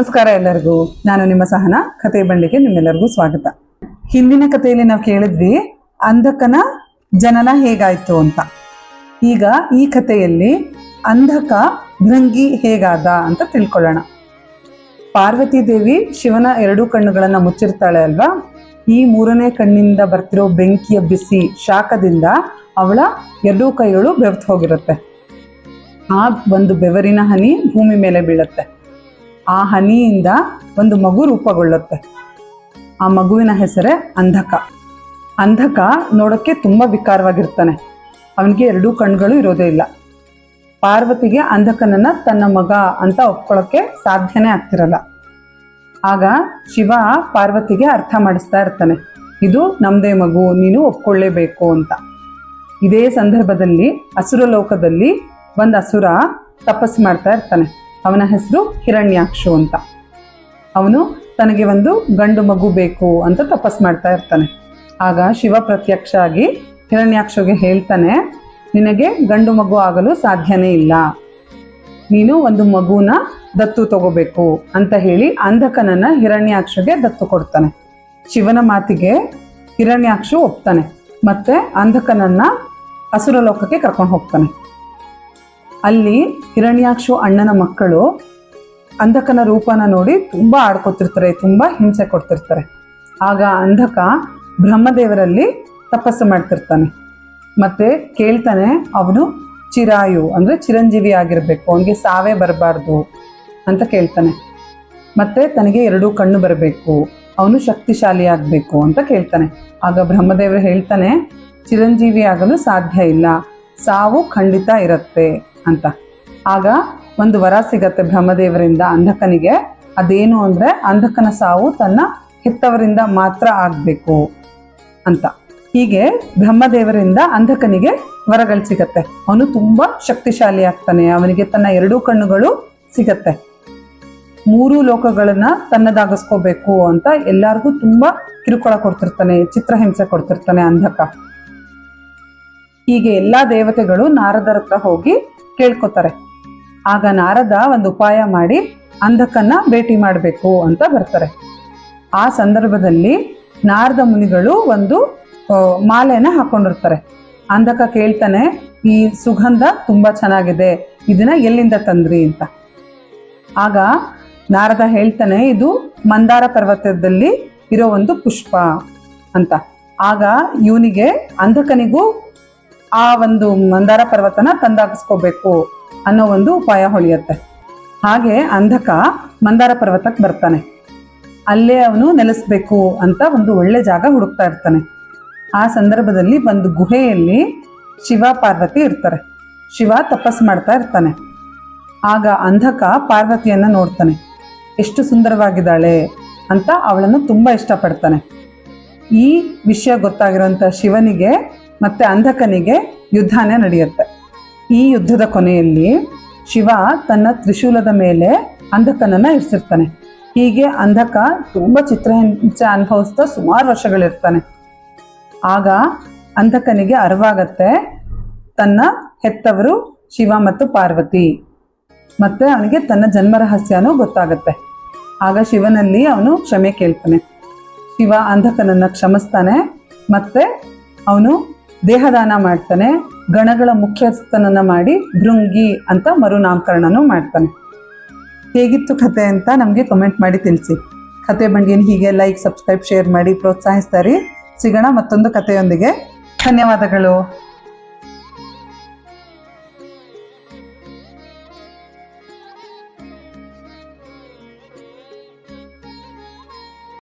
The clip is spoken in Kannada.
ನಮಸ್ಕಾರ ಎಲ್ಲರಿಗೂ. ನಾನು ನಿಮ್ಮ ಸಹನ ಕತೆ ಬಂಡಿಗೆ ನಿಮ್ಮೆಲ್ಲರಿಗೂ ಸ್ವಾಗತ. ಹಿಂದಿನ ಕಥೆಯಲ್ಲಿ ನಾವು ಕೇಳಿದ್ವಿ, ಅಂಧಕನ ಜನನ ಹೇಗಾಯ್ತು ಅಂತ. ಈಗ ಈ ಕಥೆಯಲ್ಲಿ ಅಂಧಕ ಭೃಂಗಿ ಹೇಗಾದ ಅಂತ ತಿಳ್ಕೊಳ್ಳೋಣ. ಪಾರ್ವತಿ ದೇವಿ ಶಿವನ ಎರಡೂ ಕಣ್ಣುಗಳನ್ನ ಮುಚ್ಚಿರ್ತಾಳೆ ಅಲ್ವಾ? ಈ ಮೂರನೇ ಕಣ್ಣಿಂದ ಬರ್ತಿರೋ ಬೆಂಕಿಯ ಬಿಸಿ ಶಾಖದಿಂದ ಅವಳ ಎರಡೂ ಕೈಗಳು ಬೆವ್ತು ಹೋಗಿರುತ್ತೆ. ಆ ಒಂದು ಬೆವರಿನ ಹನಿ ಭೂಮಿ ಮೇಲೆ ಬೀಳುತ್ತೆ. ಆ ಹನಿಯಿಂದ ಒಂದು ಮಗು ರೂಪಗೊಳ್ಳುತ್ತೆ. ಆ ಮಗುವಿನ ಹೆಸರೇ ಅಂಧಕ. ಅಂಧಕ ನೋಡೋಕ್ಕೆ ತುಂಬ ವಿಕಾರವಾಗಿರ್ತಾನೆ. ಅವನಿಗೆ ಎರಡೂ ಕಣ್ಗಳು ಇರೋದೇ ಇಲ್ಲ. ಪಾರ್ವತಿಗೆ ಅಂಧಕನನ್ನ ತನ್ನ ಮಗ ಅಂತ ಒಪ್ಕೊಳ್ಳೋಕ್ಕೆ ಸಾಧ್ಯನೇ ಆಗ್ತಿರಲ್ಲ. ಆಗ ಶಿವ ಪಾರ್ವತಿಗೆ ಅರ್ಥ ಮಾಡಿಸ್ತಾ ಇರ್ತಾನೆ. ಇದು ನಮ್ಮದೇ ಮಗು, ನೀನು ಒಪ್ಕೊಳ್ಳೇಬೇಕು ಅಂತ. ಇದೇ ಸಂದರ್ಭದಲ್ಲಿ ಅಸುರ ಲೋಕದಲ್ಲಿ ಒಂದು ಅಸುರ ತಪಸ್ಸು ಮಾಡ್ತಾ ಇರ್ತಾನೆ. ಅವನ ಹೆಸರು ಹಿರಣ್ಯಾಕ್ಷು ಅಂತ. ಅವನು ತನಗೆ ಒಂದು ಗಂಡು ಮಗು ಬೇಕು ಅಂತ ತಪಸ್ಸು ಮಾಡ್ತಾ ಇರ್ತಾನೆ. ಆಗ ಶಿವ ಪ್ರತ್ಯಕ್ಷ ಆಗಿ ಹಿರಣ್ಯಾಕ್ಷುಗೆ ಹೇಳ್ತಾನೆ, ನಿನಗೆ ಗಂಡು ಮಗು ಆಗಲು ಸಾಧ್ಯನೇ ಇಲ್ಲ. ನೀನು ಒಂದು ಮಗುನ ದತ್ತು ತಗೋಬೇಕು ಅಂತ ಹೇಳಿ ಅಂಧಕನನ್ನ ಹಿರಣ್ಯಾಕ್ಷುಗೆ ದತ್ತು ಕೊಡ್ತಾನೆ. ಶಿವನ ಮಾತಿಗೆ ಹಿರಣ್ಯಾಕ್ಷು ಒಪ್ತಾನೆ, ಮತ್ತೆ ಅಂಧಕನನ್ನ ಅಸುರ ಲೋಕಕ್ಕೆ ಕರ್ಕೊಂಡು ಹೋಗ್ತಾನೆ. ಅಲ್ಲಿ ಹಿರಣ್ಯಾಕ್ಷು ಅಣ್ಣನ ಮಕ್ಕಳು ಅಂಧಕನ ರೂಪನ ನೋಡಿ ತುಂಬ ಆಡ್ಕೊತಿರ್ತಾರೆ, ತುಂಬ ಹಿಂಸೆ ಕೊಡ್ತಿರ್ತಾರೆ. ಆಗ ಅಂಧಕ ಬ್ರಹ್ಮದೇವರಲ್ಲಿ ತಪಸ್ಸು ಮಾಡ್ತಿರ್ತಾನೆ. ಮತ್ತೆ ಕೇಳ್ತಾನೆ, ಅವನು ಚಿರಾಯು, ಅಂದರೆ ಚಿರಂಜೀವಿ ಆಗಿರಬೇಕು, ಅವನಿಗೆ ಸಾವೇ ಬರಬಾರ್ದು ಅಂತ ಕೇಳ್ತಾನೆ. ಮತ್ತೆ ತನಗೆ ಎರಡೂ ಕಣ್ಣು ಬರಬೇಕು, ಅವನು ಶಕ್ತಿಶಾಲಿ ಆಗಬೇಕು ಅಂತ ಕೇಳ್ತಾನೆ. ಆಗ ಬ್ರಹ್ಮದೇವರು ಹೇಳ್ತಾನೆ, ಚಿರಂಜೀವಿ ಆಗಲು ಸಾಧ್ಯ ಇಲ್ಲ, ಸಾವು ಖಂಡಿತ ಇರುತ್ತೆ ಅಂತ. ಆಗ ಒಂದು ವರ ಸಿಗತ್ತೆ ಬ್ರಹ್ಮದೇವರಿಂದ ಅಂಧಕನಿಗೆ. ಅದೇನು ಅಂದರೆ ಅಂಧಕನ ಸಾವು ತನ್ನ ಹೆತ್ತವರಿಂದ ಮಾತ್ರ ಆಗಬೇಕು ಅಂತ. ಹೀಗೆ ಬ್ರಹ್ಮದೇವರಿಂದ ಅಂಧಕನಿಗೆ ವರಗಳು ಸಿಗತ್ತೆ. ಅವನು ತುಂಬ ಶಕ್ತಿಶಾಲಿ ಆಗ್ತಾನೆ. ಅವನಿಗೆ ತನ್ನ ಎರಡೂ ಕಣ್ಣುಗಳು ಸಿಗತ್ತೆ. ಮೂರು ಲೋಕಗಳನ್ನ ತನ್ನದಾಗಿಸ್ಕೋಬೇಕು ಅಂತ ಎಲ್ಲರಿಗೂ ತುಂಬ ಕಿರುಕುಳ ಕೊಡ್ತಿರ್ತಾನೆ, ಚಿತ್ರಹಿಂಸೆ ಕೊಡ್ತಿರ್ತಾನೆ ಅಂಧಕ. ಹೀಗೆ ಎಲ್ಲ ದೇವತೆಗಳು ನಾರದರತ್ರ ಹೋಗಿ ಕೇಳ್ಕೊತಾರೆ. ಆಗ ನಾರದ ಒಂದು ಉಪಾಯ ಮಾಡಿ ಅಂಧಕನ್ನ ಭೇಟಿ ಮಾಡಬೇಕು ಅಂತ ಬರ್ತಾರೆ. ಆ ಸಂದರ್ಭದಲ್ಲಿ ನಾರದ ಮುನಿಗಳು ಒಂದು ಮಾಲೆನ ಹಾಕೊಂಡಿರ್ತಾರೆ. ಅಂಧಕ ಕೇಳ್ತಾನೆ, ಈ ಸುಗಂಧ ತುಂಬಾ ಚೆನ್ನಾಗಿದೆ, ಇದನ್ನ ಎಲ್ಲಿಂದ ತಂದ್ರಿ? ಅಂತ. ಆಗ ನಾರದ ಹೇಳ್ತಾನೆ, ಇದು ಮಂದಾರ ಪರ್ವತದಲ್ಲಿ ಇರೋ ಒಂದು ಪುಷ್ಪ ಅಂತ. ಆಗ ಇವನಿಗೆ ಅಂಧಕನಿಗೂ ಆ ಒಂದು ಮಂದಾರ ಪರ್ವತನ ತಂದಾಗಿಸ್ಕೋಬೇಕು ಅನ್ನೋ ಒಂದು ಉಪಾಯ ಹೊಳೆಯುತ್ತೆ. ಹಾಗೆ ಅಂಧಕ ಮಂದಾರ ಪರ್ವತಕ್ಕೆ ಬರ್ತಾನೆ. ಅಲ್ಲೇ ಅವನು ನೆಲೆಸ್ಬೇಕು ಅಂತ ಒಂದು ಒಳ್ಳೆ ಜಾಗ ಹುಡುಕ್ತಾ ಇರ್ತಾನೆ. ಆ ಸಂದರ್ಭದಲ್ಲಿ ಒಂದು ಗುಹೆಯಲ್ಲಿ ಶಿವ ಪಾರ್ವತಿ ಇರ್ತಾರೆ. ಶಿವ ತಪಸ್ ಮಾಡ್ತಾ ಇರ್ತಾನೆ. ಆಗ ಅಂಧಕ ಪಾರ್ವತಿಯನ್ನ ನೋಡ್ತಾನೆ. ಎಷ್ಟು ಸುಂದರವಾಗಿದ್ದಾಳೆ ಅಂತ ಅವಳನ್ನು ತುಂಬ ಇಷ್ಟಪಡ್ತಾನೆ. ಈ ವಿಷಯ ಗೊತ್ತಾಗಿರೋಂಥ ಶಿವನಿಗೆ ಮತ್ತೆ ಅಂಧಕನಿಗೆ ಯುದ್ಧನೇ ನಡೆಯುತ್ತೆ. ಈ ಯುದ್ಧದ ಕೊನೆಯಲ್ಲಿ ಶಿವ ತನ್ನ ತ್ರಿಶೂಲದ ಮೇಲೆ ಅಂಧಕನನ್ನ ಇರಿಸಿರ್ತಾನೆ. ಹೀಗೆ ಅಂಧಕ ತುಂಬಾ ಚಿತ್ರಹಿಂಸೆ ಅನುಭವಿಸ್ತಾ ಸುಮಾರು ವರ್ಷಗಳಿರ್ತಾನೆ. ಆಗ ಅಂಧಕನಿಗೆ ಅರಿವಾಗತ್ತೆ ತನ್ನ ಹೆತ್ತವರು ಶಿವ ಮತ್ತು ಪಾರ್ವತಿ. ಮತ್ತೆ ಅವನಿಗೆ ತನ್ನ ಜನ್ಮ ರಹಸ್ಯನೂ ಗೊತ್ತಾಗತ್ತೆ. ಆಗ ಶಿವನಲ್ಲಿ ಅವನು ಕ್ಷಮೆ ಕೇಳ್ತಾನೆ. ಶಿವ ಅಂಧಕನನ್ನ ಕ್ಷಮಿಸ್ತಾನೆ, ಮತ್ತೆ ಅವನು ದೇಹದಾನ ಮಾಡ್ತಾನೆ, ಗಣಗಳ ಮುಖ್ಯಸ್ಥನನ್ನ ಮಾಡಿ ಭೃಂಗಿ ಅಂತ ಮರುನಾಮಕರಣನೂ ಮಾಡ್ತಾನೆ. ಹೇಗಿತ್ತು ಕತೆ ಅಂತ ನಮಗೆ ಕಮೆಂಟ್ ಮಾಡಿ ತಿಳಿಸಿ. ಕತೆ ಬಂಡಿಯನ್ನು ಹೀಗೆ ಲೈಕ್ ಸಬ್ಸ್ಕ್ರೈಬ್ ಶೇರ್ ಮಾಡಿ ಪ್ರೋತ್ಸಾಹಿಸ್ತಾರೆ ಸಿಗೋಣ ಮತ್ತೊಂದು ಕಥೆಯೊಂದಿಗೆ ಧನ್ಯವಾದಗಳು.